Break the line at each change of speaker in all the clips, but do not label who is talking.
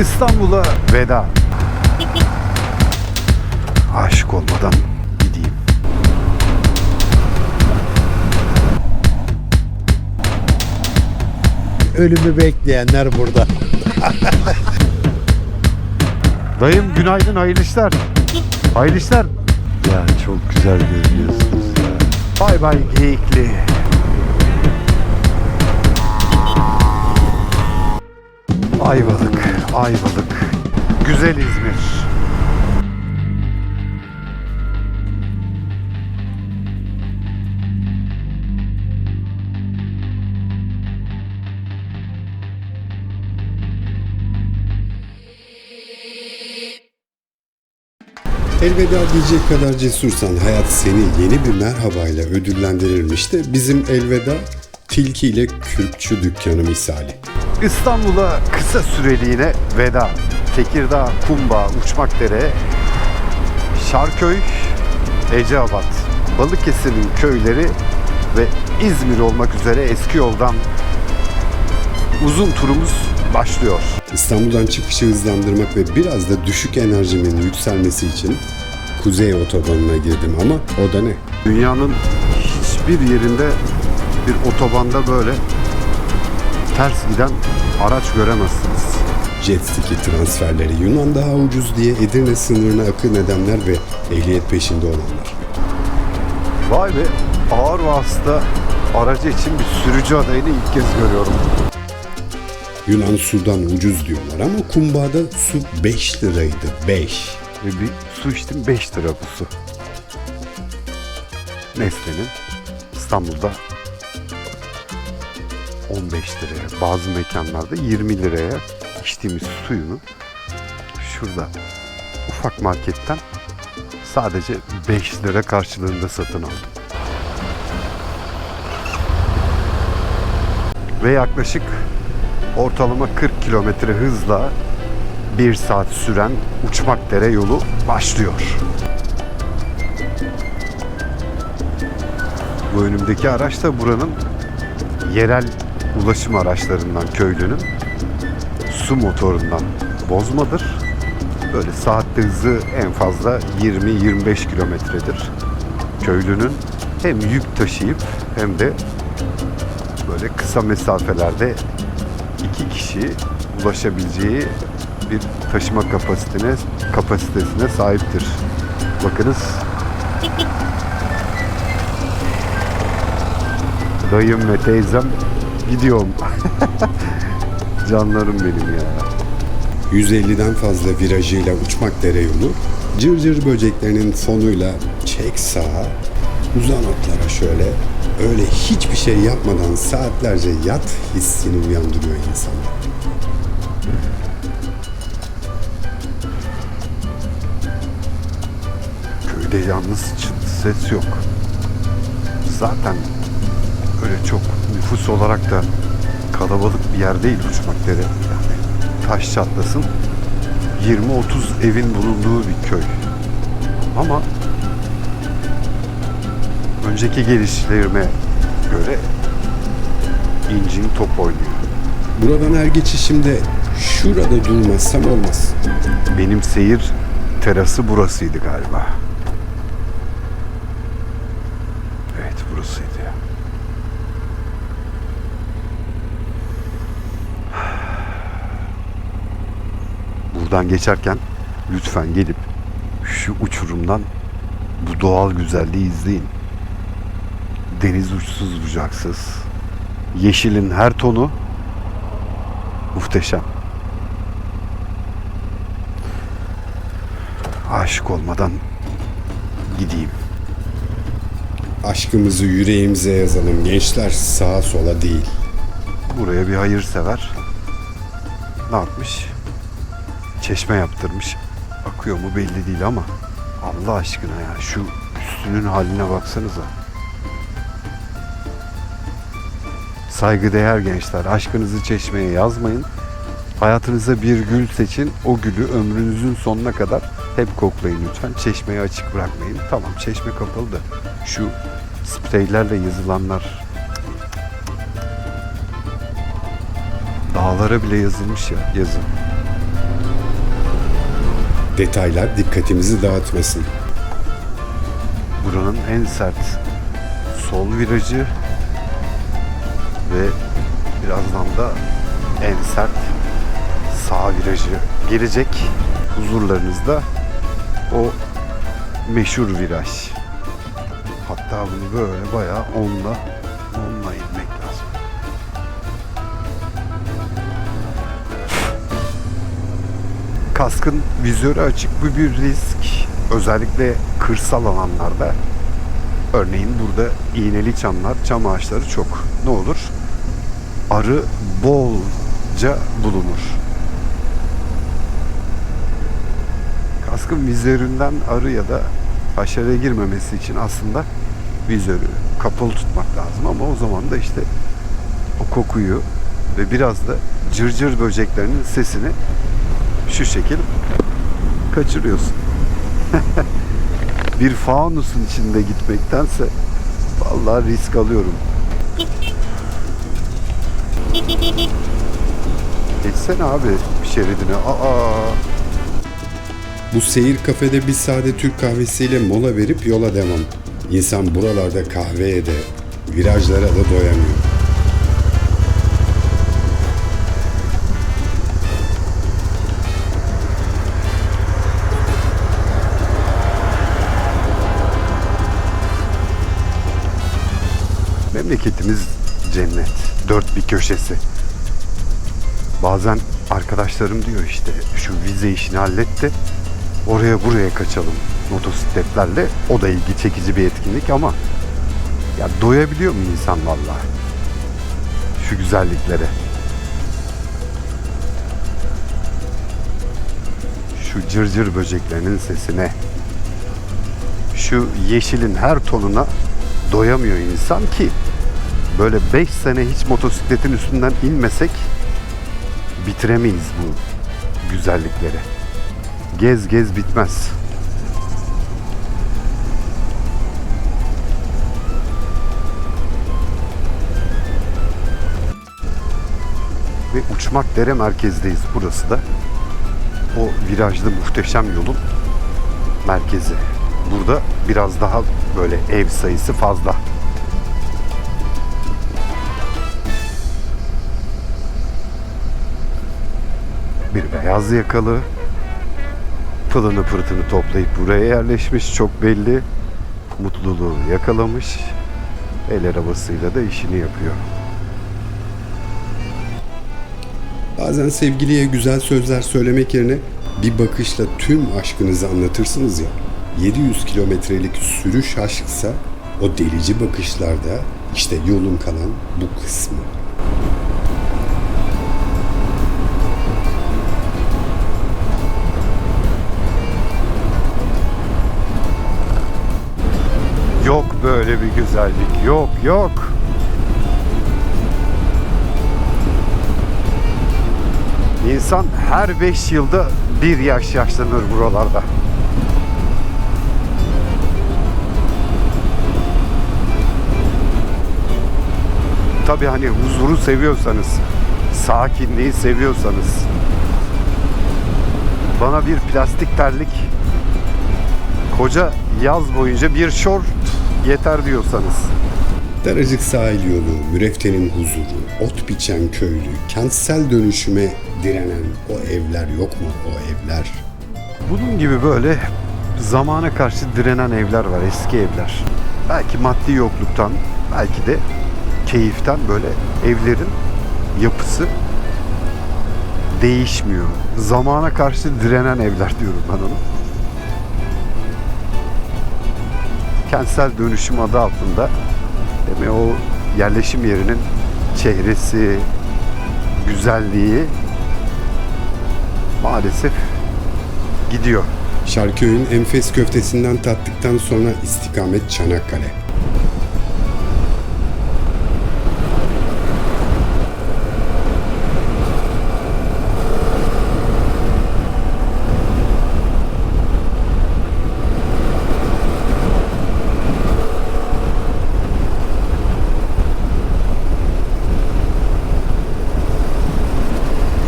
İstanbul'a veda. Aşık olmadan gideyim.
Ölümü bekleyenler burada.
Dayım günaydın hayırlı işler. Hayırlı işler.
Ya çok güzel görünüyorsunuz ya.
Bay bay geyikli. Ayvalık, Ayvalık. Güzel İzmir.
Elveda diyecek kadar cesursan hayat seni yeni bir merhabayla ödüllendirirmiş de bizim elveda tilki ile kürkçü dükkanı misali.
İstanbul'a kısa süreliğine veda. Tekirdağ, Kumba, Uçmakdere, Şarköy, Eceabat, Balıkesir'in köyleri ve İzmir olmak üzere eski yoldan uzun turumuz başlıyor.
İstanbul'dan çıkışı hızlandırmak ve biraz da düşük enerjimin yükselmesi için Kuzey Otobanı'na girdim ama o da ne?
Dünyanın hiçbir yerinde bir otobanda böyle ters giden araç göremezsiniz.
Jet ski transferleri Yunan daha ucuz diye Edirne sınırına akın edenler ve ehliyet peşinde olanlar.
Vay be ağır vasıta aracı için bir sürücü adayını ilk kez görüyorum.
Yunan sudan ucuz diyorlar ama kumbağada su 5 liraydı 5.
Ve bir su içtim 5 lira bu su. Nesle'nin İstanbul'da 15 liraya bazı mekanlarda 20 liraya içtiğimiz suyunu şurada ufak marketten sadece 5 lira karşılığında satın aldım. Ve yaklaşık ortalama 40 kilometre hızla bir saat süren Uçmakdere yolu başlıyor. Bu önümdeki araç da buranın yerel ulaşım araçlarından köylünün su motorundan bozmadır. Böyle saatte hızı en fazla 20-25 kilometredir. Köylünün hem yük taşıyıp hem de böyle kısa mesafelerde iki kişi ulaşabileceği bir taşıma kapasitesine kapasitesine sahiptir. Bakınız. Dayım ve teyzem gidiyorum. Canlarım benim ya.
150'den fazla virajıyla uçmak dere yolu, cırcır böceklerinin fonuyla çek sağa, uzan atlara şöyle, öyle hiçbir şey yapmadan saatlerce yat hissini uyandırıyor insanı.
Köyde yalnız çıt ses yok. Zaten öyle çok nüfus olarak da kalabalık bir yer değil Uçmakdere. Yani taş çatlasın 20-30 evin bulunduğu bir köy. Ama önceki gelişlerime göre incin top oynuyor.
Buradan her geçişimde şurada durmazsam olmaz.
Benim seyir terası burasıydı galiba. Evet burasıydı ya. Buradan geçerken lütfen gelip şu uçurumdan bu doğal güzelliği izleyin. Deniz uçsuz bucaksız. Yeşilin her tonu muhteşem. aşık olmadan gideyim.
Aşkımızı yüreğimize yazalım gençler sağa sola değil.
Buraya bir hayırsever ne yapmış? Çeşme yaptırmış. Akıyor mu belli değil ama Allah aşkına ya şu üstünün haline baksanıza. Saygıdeğer gençler aşkınızı çeşmeye yazmayın. Hayatınıza bir gül seçin. O gülü ömrünüzün sonuna kadar hep koklayın lütfen. Çeşmeyi açık bırakmayın. Tamam çeşme kapalı da şu spreylerle yazılanlar dağlara bile yazılmış ya yazın.
Detaylar dikkatimizi dağıtmasın.
Buranın en sert sol virajı ve birazdan da en sert sağ virajı gelecek. Huzurlarınızda o meşhur viraj. Hatta bunu böyle bayağı onla Kaskın vizörü açık bu bir risk. Özellikle kırsal alanlarda. Örneğin burada iğneli çamlar, çam ağaçları çok. Ne olur? Arı bolca bulunur. Kaskın vizöründen arı ya da haşere girmemesi için aslında vizörü kapalı tutmak lazım ama o zaman da işte o kokuyu ve biraz da cırcır böceklerinin sesini şu şekil kaçırıyorsun. bir faunusun içinde gitmektense vallahi risk alıyorum. Geçsene abi şeridine. Aa,
Bu seyir kafede bir sade Türk kahvesiyle mola verip yola devam. İnsan buralarda kahveye de, virajlara da doyamıyor.
Memleketimiz cennet. Dört bir köşesi. Bazen arkadaşlarım diyor işte şu vize işini hallet de oraya buraya kaçalım motosikletlerle. O da ilgi çekici bir etkinlik ama ya doyabiliyor mu insan vallahi şu güzelliklere? Şu cırcır böceklerinin sesine, şu yeşilin her tonuna doyamıyor insan ki böyle 5 sene hiç motosikletin üstünden inmesek bitiremeyiz bu güzellikleri. Gez gez bitmez. Ve Uçmak Dere merkezdeyiz. Burası da o virajlı muhteşem yolun merkezi. Burada biraz daha böyle ev sayısı fazla. Beyaz yakalı pılını pırtını toplayıp buraya yerleşmiş çok belli. Mutluluğu yakalamış. El arabasıyla da işini yapıyor.
Bazen sevgiliye güzel sözler söylemek yerine bir bakışla tüm aşkınızı anlatırsınız ya. 700 kilometrelik sürüş aşksa o delici bakışlarda işte yolun kalan bu kısmı.
Böyle bir güzellik. Yok yok. İnsan her 5 yılda bir yaş yaşlanır buralarda. Tabii hani huzuru seviyorsanız, sakinliği seviyorsanız bana bir plastik terlik koca yaz boyunca bir şort yeter diyorsanız.
Daracık sahil yolu, Mürefte'nin huzuru, ot biçen köylü, kentsel dönüşüme direnen o evler yok mu o evler?
Bunun gibi böyle zamana karşı direnen evler var, eski evler. Belki maddi yokluktan, belki de keyiften böyle evlerin yapısı değişmiyor. Zamana karşı direnen evler diyorum ben ona. Kentsel dönüşüm adı altında demek o yerleşim yerinin çehresi, güzelliği maalesef gidiyor.
Şarköy'ün enfes köftesinden tattıktan sonra istikamet Çanakkale.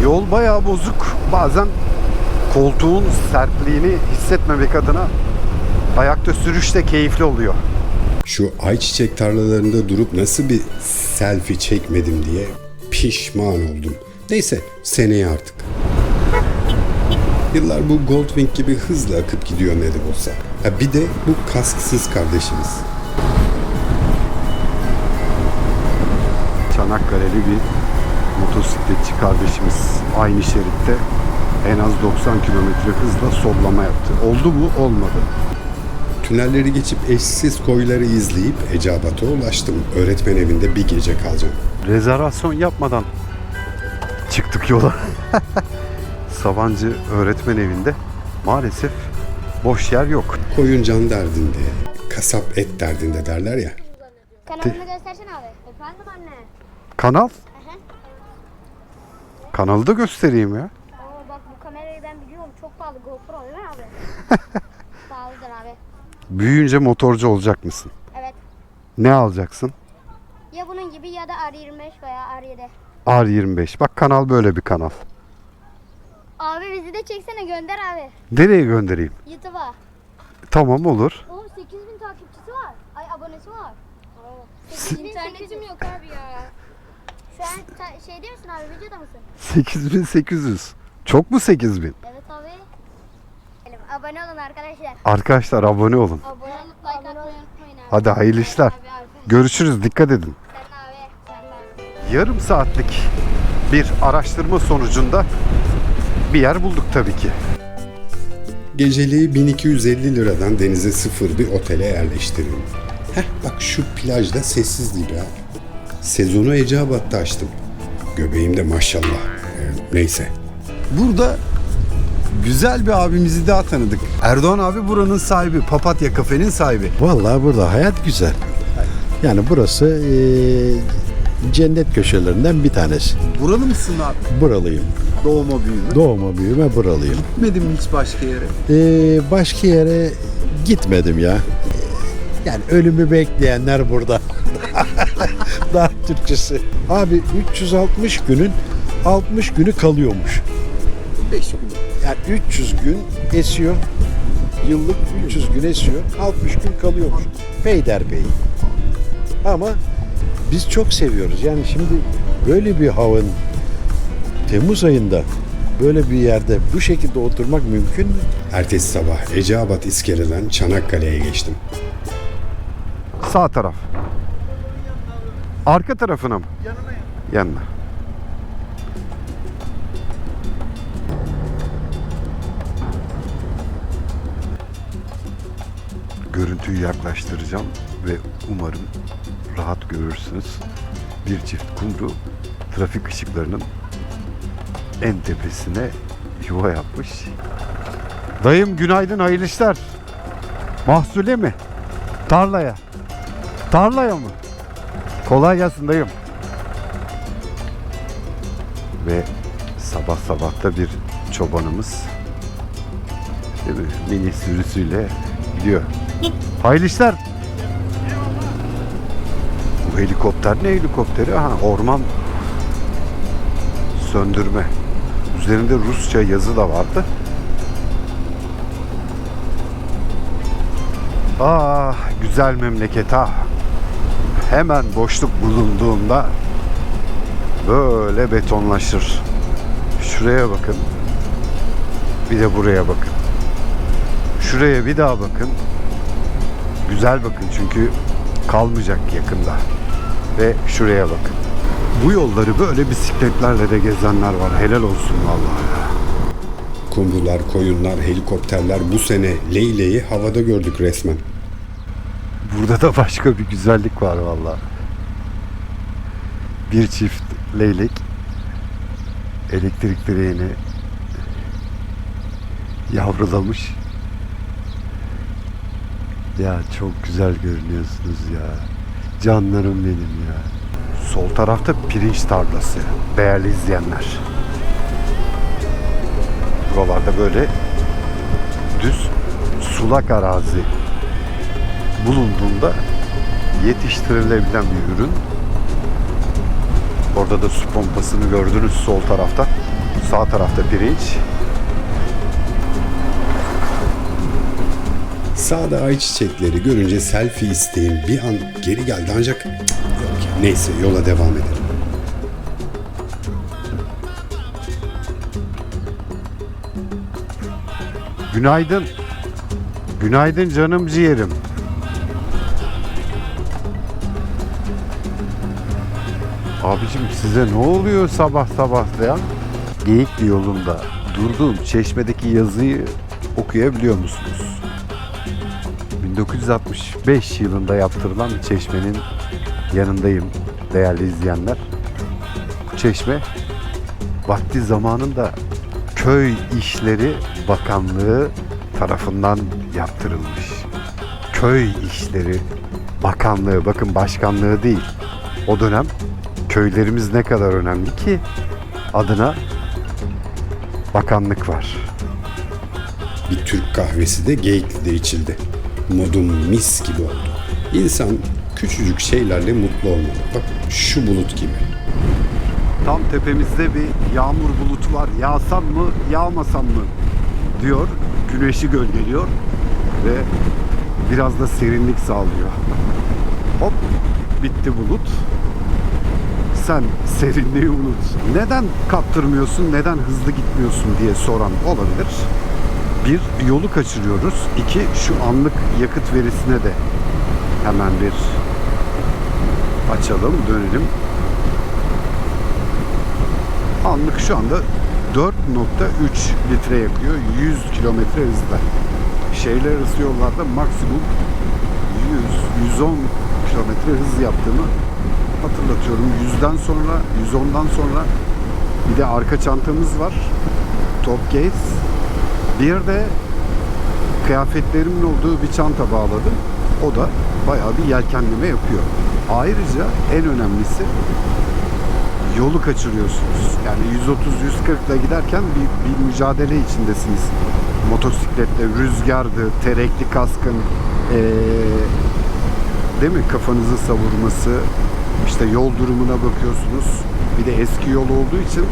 Yol bayağı bozuk. Bazen koltuğun sertliğini hissetmemek adına ayakta sürüş de keyifli oluyor.
Şu ayçiçek tarlalarında durup nasıl bir selfie çekmedim diye pişman oldum. Neyse seneye artık. Yıllar bu Goldwing gibi hızla akıp gidiyor ne de olsa. Ha bir de bu kasksız kardeşimiz.
Çanakkale'li bir motosikletçi kardeşimiz aynı şeritte en az 90 kilometre hızla sollama yaptı. Oldu mu? Olmadı.
Tünelleri geçip eşsiz koyları izleyip Eceabat'a ulaştım. Öğretmen evinde bir gece kalacağım.
Rezervasyon yapmadan çıktık yola. Sabancı öğretmen evinde maalesef boş yer yok.
Koyun can derdinde, kasap et derdinde derler ya.
Kanalını göstersene abi. Efendim anne.
Kanal? Kanalı da göstereyim ya.
Oo bak bu kamerayı ben biliyorum. Çok pahalı GoPro değil mi abi? Pahalıdır abi.
Büyüyünce motorcu olacak mısın?
Evet.
Ne alacaksın?
Ya bunun gibi ya da R25 veya R7.
R25. Bak kanal böyle bir kanal.
Abi bizi de çeksene gönder abi.
Nereye göndereyim?
YouTube'a.
Tamam olur.
Oğlum 8000 takipçisi var. Ay abonesi var. Oo. 8000 İnternetim yok abi ya. An ta- şeyde misin abi videoda mısın?
8800. Çok mu 8000?
Evet abi. Abone olun arkadaşlar.
Arkadaşlar abone olun.
Abone olup like atmayı unutmayın abi.
Hadi hayırlı işler. Görüşürüz. Dikkat edin.
Sen. Sen.
Yarım saatlik bir araştırma sonucunda bir yer bulduk tabii ki.
Geceliği 1250 liradan denize sıfır bir otele yerleştirin. Heh bak şu plajda sessizliği be. Sezonu Eceabat'ta açtım. Göbeğimde maşallah. Ee, neyse.
Burada güzel bir abimizi daha tanıdık. Erdoğan abi buranın sahibi. Papatya kafenin sahibi.
Vallahi burada hayat güzel. Yani burası eee, cennet köşelerinden bir tanesi.
Buralı mısın abi?
Buralıyım.
Doğma büyüme.
Doğma büyüme buralıyım.
Gitmedin mi hiç başka yere?
Eee, başka yere gitmedim ya. Yani ölümü bekleyenler burada. Daha Türkçesi. Abi 360 günün 60 günü kalıyormuş.
5 gün.
Yani 300 gün esiyor. Yıllık 300 gün esiyor. 60 gün kalıyormuş. Peyderpey. Ama biz çok seviyoruz. Yani şimdi böyle bir havanın Temmuz ayında böyle bir yerde bu şekilde oturmak mümkün mü?
Ertesi sabah Eceabat iskeleden Çanakkale'ye geçtim.
Sağ taraf. Arka tarafına mı? Yanına Yanına. Görüntüyü yaklaştıracağım ve umarım rahat görürsünüz. Bir çift kumru trafik ışıklarının en tepesine yuva yapmış. Dayım günaydın hayırlı işler. Mahsule mi? Tarlaya. Tarlaya mı? Kolay gelsin dayım. Ve sabah sabah da bir çobanımız mi? mini sürüsüyle gidiyor. Hayırlı işler. Bu helikopter ne helikopteri? Aha, orman söndürme. Üzerinde Rusça yazı da vardı. Ah güzel memleket ah. Hemen boşluk bulunduğunda böyle betonlaşır. Şuraya bakın. Bir de buraya bakın. Şuraya bir daha bakın. Güzel bakın çünkü kalmayacak yakında. Ve şuraya bakın. Bu yolları böyle bisikletlerle de gezenler var. Helal olsun vallahi.
Kumrular, koyunlar, helikopterler bu sene Leyle'yi havada gördük resmen.
Burada da başka bir güzellik var valla. Bir çift leylek elektrik direğini yavrulamış. Ya çok güzel görünüyorsunuz ya. Canlarım benim ya. Sol tarafta pirinç tarlası. Değerli izleyenler. Buralarda böyle düz sulak arazi bulunduğunda yetiştirilebilen bir ürün. Orada da su pompasını gördünüz sol tarafta. Sağ tarafta pirinç.
Sağda ayçiçekleri görünce selfie isteğim bir an geri geldi ancak cık, yok ya. Neyse yola devam edelim.
Günaydın. Günaydın canım ciğerim. Abicim size ne oluyor sabah sabah ya? Geyikli yolunda durduğum çeşmedeki yazıyı okuyabiliyor musunuz? 1965 yılında yaptırılan bir çeşmenin yanındayım değerli izleyenler. Bu çeşme vakti zamanında Köy İşleri Bakanlığı tarafından yaptırılmış. Köy İşleri Bakanlığı bakın başkanlığı değil. O dönem köylerimiz ne kadar önemli ki adına bakanlık var.
Bir Türk kahvesi de Geyikli'de içildi. Modum mis gibi oldu. İnsan küçücük şeylerle mutlu olmalı. Bak şu bulut gibi.
Tam tepemizde bir yağmur bulutu var. Yağsam mı, yağmasam mı diyor. Güneşi gölgeliyor ve biraz da serinlik sağlıyor. Hop bitti bulut. Sen serinliği unut. Neden kaptırmıyorsun, neden hızlı gitmiyorsun diye soran olabilir. Bir, yolu kaçırıyoruz. İki, şu anlık yakıt verisine de hemen bir açalım, dönelim. Anlık şu anda 4.3 litre yakıyor 100 kilometre hızla. Şehirler arası yollarda maksimum 100-110 kilometre hız yaptığımı hatırlatıyorum. 100'den sonra, 110'dan sonra bir de arka çantamız var. Top case. Bir de kıyafetlerimin olduğu bir çanta bağladım. O da bayağı bir yelkenleme yapıyor. Ayrıca en önemlisi yolu kaçırıyorsunuz. Yani 130-140 ile giderken bir, bir mücadele içindesiniz. Motosikletle rüzgardı, terekli kaskın ee, değil mi kafanızı savurması, işte yol durumuna bakıyorsunuz. Bir de eski yol olduğu için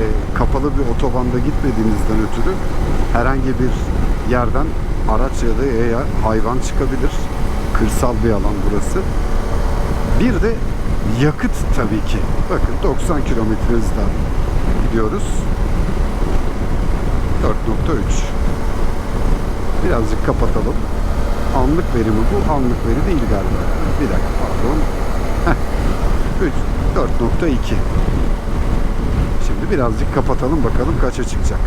e, kapalı bir otobanda gitmediğinizden ötürü herhangi bir yerden araç ya da yaya hayvan çıkabilir. Kırsal bir alan burası. Bir de yakıt tabii ki. Bakın 90 kilometre hızla gidiyoruz. 4.3 Birazcık kapatalım. Anlık veri mi bu? Anlık veri değil galiba. Bir dakika pardon. Heh. 3, 4.2 Şimdi birazcık kapatalım bakalım kaça çıkacak.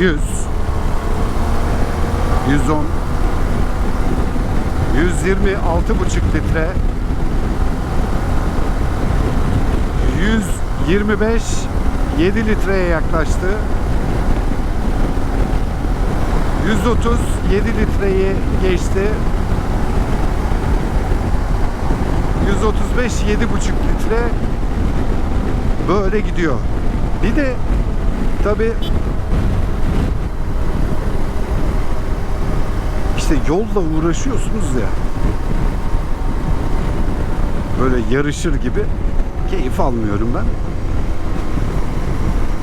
100 110 126,5 litre. 125 7 litreye yaklaştı. 130 7 litreyi geçti 135 7,5 litre böyle gidiyor bir de tabi işte yolla uğraşıyorsunuz ya. Böyle yarışır gibi keyif almıyorum ben.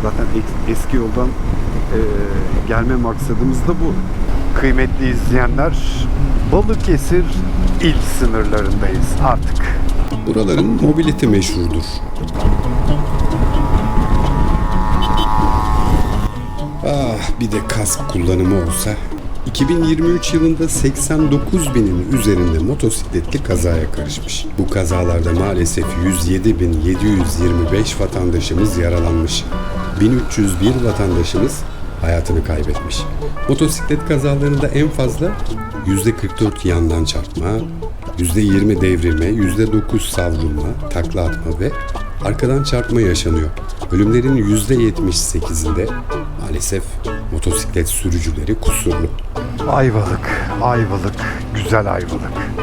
Zaten es- eski yoldan e, gelme maksadımız da bu. Kıymetli izleyenler, Balıkesir il sınırlarındayız artık.
Buraların mobilite meşhurdur. Ah bir de kask kullanımı olsa. 2023 yılında 89 binin üzerinde motosikletli kazaya karışmış. Bu kazalarda maalesef 107.725 vatandaşımız yaralanmış. 1301 vatandaşımız hayatını kaybetmiş. Motosiklet kazalarında en fazla %44 yandan çarpma, %20 devrilme, %9 savrulma, takla atma ve arkadan çarpma yaşanıyor. Ölümlerin %78'inde maalesef motosiklet sürücüleri kusurlu.
Ayvalık, Ayvalık, güzel Ayvalık.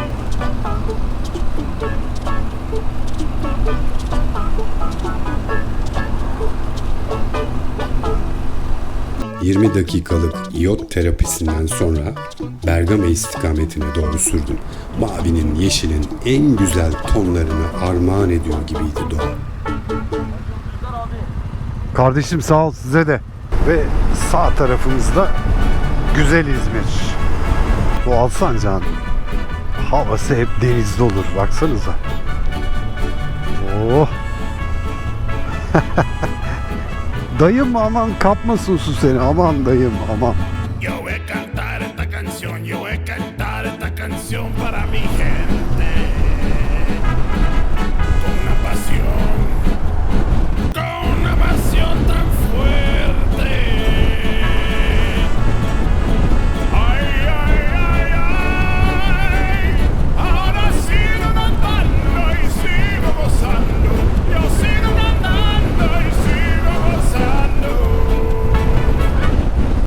...20 dakikalık iyot terapisinden sonra Bergama istikametine doğru sürdüm. Mavinin, yeşilin en güzel tonlarını armağan ediyor gibiydi doğa.
Kardeşim sağ ol size de. Ve sağ tarafımızda güzel İzmir. Doğal Sancak'ın havası hep denizde olur. Baksanıza. Oh. dayım aman kapmasın su seni. Aman dayım aman.
Yo